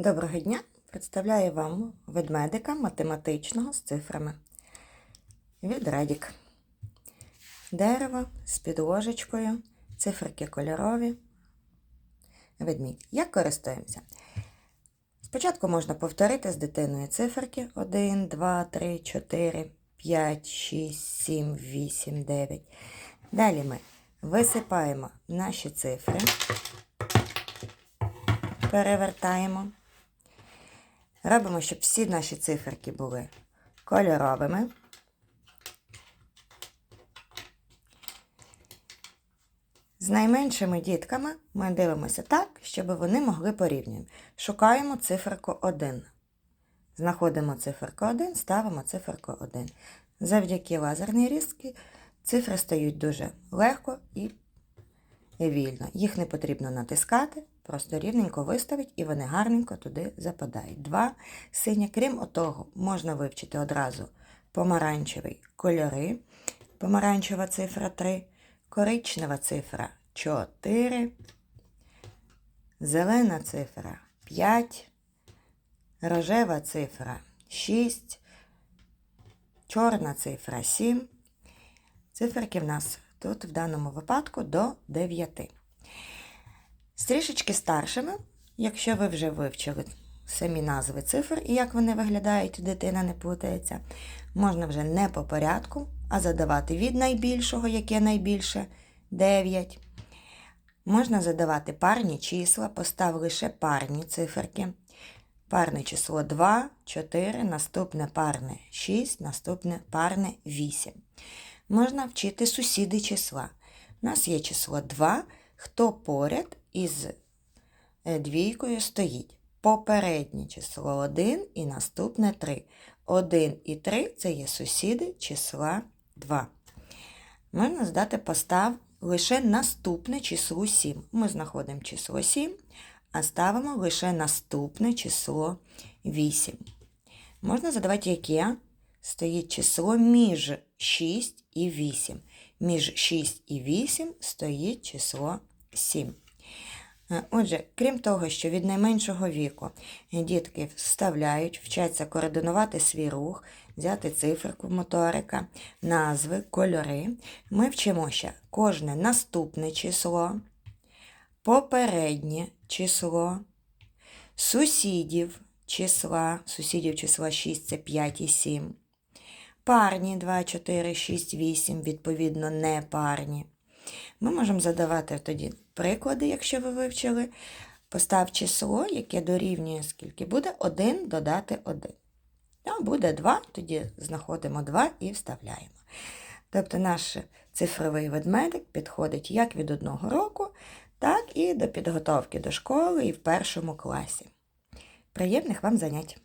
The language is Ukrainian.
Доброго дня! Представляю вам ведмедика математичного з цифрами. Від Редік. Дерево з підложечкою, циферки кольорові. Ведмідь. Як користуємося? Спочатку можна повторити з дитиною циферки 1, 2, 3, 4, 5, 6, 7, 8, 9. Далі ми висипаємо наші цифри, перевертаємо. Робимо, щоб всі наші циферки були кольоровими. З найменшими дітками ми дивимося так, щоб вони могли порівнювати. Шукаємо циферку 1. Знаходимо циферку 1, ставимо циферку 1. Завдяки лазерній різці цифри стають дуже легко і вільно. Їх не потрібно натискати, просто рівненько виставить і вони гарненько туди западають. Два сині, крім того, можна вивчити одразу помаранчевий кольори, помаранчева цифра 3, коричнева цифра 4, зелена цифра 5, рожева цифра 6, чорна цифра 7. Циферки в нас тут в даному випадку до 9. З трішечки старшими, якщо ви вже вивчили самі назви цифр і як вони виглядають, дитина не плутається, можна вже не по порядку, а задавати від найбільшого, яке найбільше 9. Можна задавати парні числа, постав лише парні циферки. Парне число 2, 4, наступне парне 6, наступне парне 8. Можна вчити сусіди числа. У нас є число 2, хто поряд із е, двійкою стоїть. Попереднє число 1 і наступне 3. 1 і 3 це є сусіди числа 2. Можна здати постав лише наступне число 7. Ми знаходимо число 7, а ставимо лише наступне число 8. Можна задавати яке стоїть число між 6 і 8. Між 6 і 8 стоїть число 7. Е, Отже, крім того, що від найменшого віку дітки вставляють, вчаться координувати свій рух, взяти циферку моторика, назви, кольори, ми вчимо ще кожне наступне число, попереднє число, сусідів числа, сусідів числа 6 це 5 і 7, парні 2, 4, 6, 8, відповідно, не парні. Ми можемо задавати тоді приклади, якщо ви вивчили. Постав число, яке дорівнює скільки буде 1 додати 1. А буде 2, тоді знаходимо 2 і вставляємо. Тобто наш цифровий ведмедик підходить як від одного року, так і до підготовки до школи і в першому класі. Приємних вам занять!